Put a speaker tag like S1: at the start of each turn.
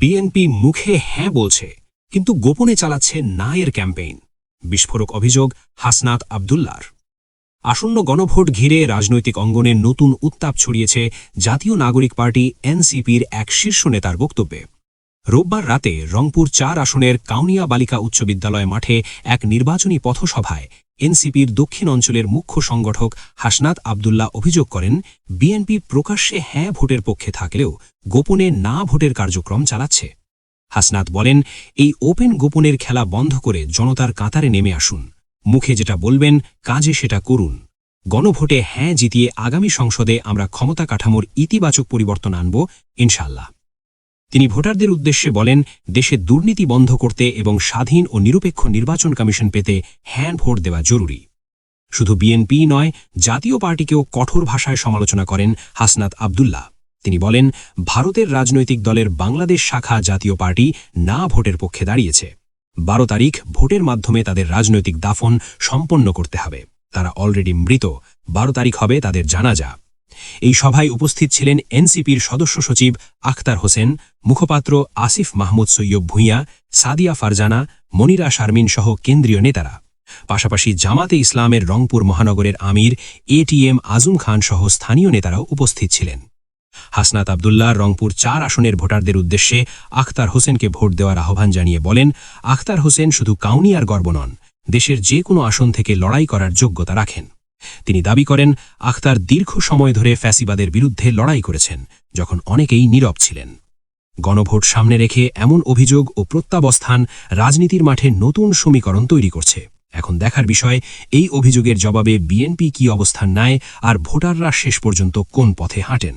S1: BNP মুখে হ্যাঁ বলছে, কিন্তু গোপনে চালাচ্ছে না এর ক্যাম্পেইন, বিস্ফোরক অভিযোগ হাসনাত আবদুল্লার। আসন্ন গণভোট ঘিরে রাজনৈতিক অঙ্গনে নতুন উত্তাপ ছড়িয়েছে জাতীয় নাগরিক পার্টি এনসিপির এক শীর্ষ নেতার বক্তব্যে। রোববার রাতে রংপুর চার আসনের কাউনিয়া বালিকা উচ্চ বিদ্যালয় মাঠে এক নির্বাচনী পথসভায় এনসিপির দক্ষিণ অঞ্চলের মুখ্য সংগঠক হাসনাত আবদুল্লাহ অভিযোগ করেন, বিএনপি প্রকাশ্যে হ্যাঁ ভোটের পক্ষে থাকলেও গোপনে না ভোটের কার্যক্রম চালাচ্ছে। হাসনাত বলেন, এই ওপেন গোপনের খেলা বন্ধ করে জনতার কাতারে নেমে আসুন। মুখে যেটা বলবেন, কাজে সেটা করুন। গণভোটে হ্যাঁ জিতিয়ে আগামী সংসদে আমরা ক্ষমতা কাঠামোর ইতিবাচক পরিবর্তন আনব ইনশাল্লাহ তিনি ভোটারদের উদ্দেশ্যে বলেন, দেশে দুর্নীতি বন্ধ করতে এবং স্বাধীন ও নিরপেক্ষ নির্বাচন কমিশন পেতে হ্যাঁ ভোট দেওয়া জরুরি। শুধু বিএনপি নয়, জাতীয় পার্টিকেও কঠোর ভাষায় সমালোচনা করেন হাসনাত আবদুল্লাহ। তিনি বলেন, ভারতের রাজনৈতিক দলের বাংলাদেশ শাখা জাতীয় পার্টি না ভোটের পক্ষে দাঁড়িয়েছে। বারো তারিখ ভোটের মাধ্যমে তাদের রাজনৈতিক দাফন সম্পন্ন করতে হবে। তারা অলরেডি মৃত। বারো তারিখ হবে তাদের জানাজা। এই সভায় উপস্থিত ছিলেন এনসিপির সদস্য সচিব আখতার হোসেন, মুখপাত্র আসিফ মাহমুদ সৈয়ব ভূঁইয়া, সাদিয়া ফারজানা, মনিরা শারমিন সহ কেন্দ্রীয় নেতারা। পাশাপাশি জামাতে ইসলামের রংপুর মহানগরের আমির এটিএম আজম খান সহ স্থানীয় নেতারাও উপস্থিত ছিলেন। হাসনাত আবদুল্লাহ রংপুর চার আসনের ভোটারদের উদ্দেশ্যে আখতার হোসেনকে ভোট দেওয়ার আহ্বান জানিয়ে বলেন, আখতার হোসেন শুধু কাউনিয়ার গর্ব নন, দেশের যে কোনো আসন থেকে লড়াই করার যোগ্যতা রাখেন। তিনি দাবি করেন, আখতার দীর্ঘ সময় ধরে ফ্যাসিবাদের বিরুদ্ধে লড়াই করেছেন, যখন অনেকেই নীরব ছিলেন। গণভোট সামনে রেখে এমন অভিযোগ ও প্রত্যাবস্থান রাজনীতির মাঠে নতুন সমীকরণ তৈরি করছে। এখন দেখার বিষয়, এই অভিযোগের জবাবে বিএনপি কি অবস্থান নেয় আর ভোটাররা শেষ পর্যন্ত কোন পথে হাঁটেন।